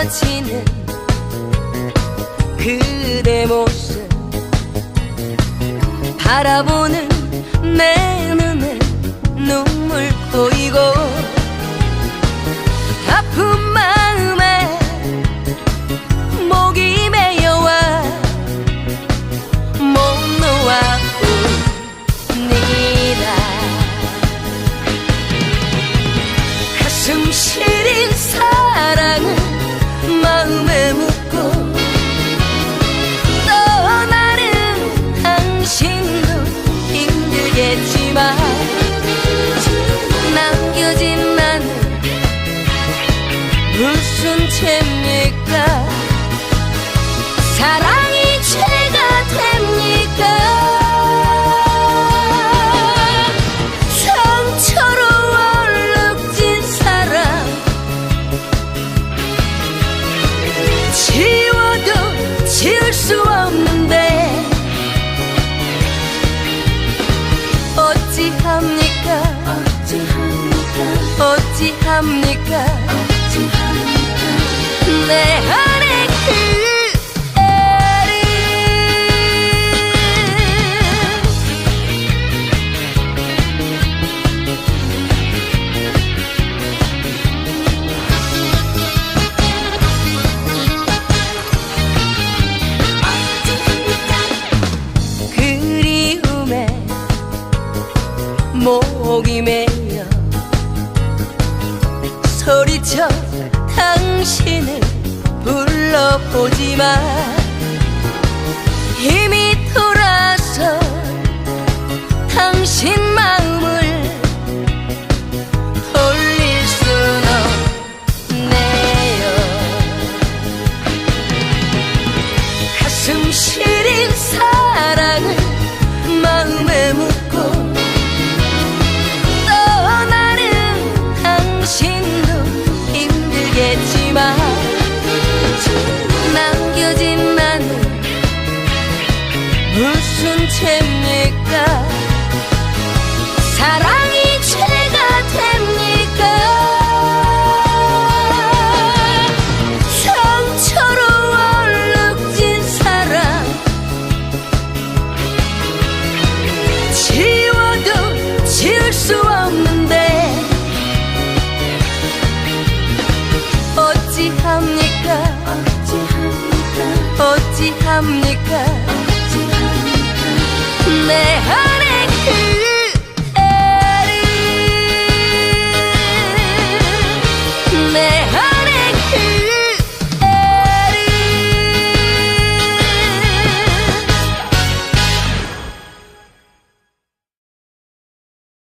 멀어지는 그대 모습. 바라보는 내 눈에 눈물 고이고 아픈 마음에 목이 메여와 못 놓아옵니다 가슴 시린 사랑은 마 어찌합니까? 내 안에 그대를 그리움에 목이 메여 소리쳐 당신을 불러보지만 무슨 죄입니까? 사랑이 죄가 됩니까? 상처로 얼룩진 사랑. 지워도 지울 수 없는데 어찌합니까? 어찌합니까? 내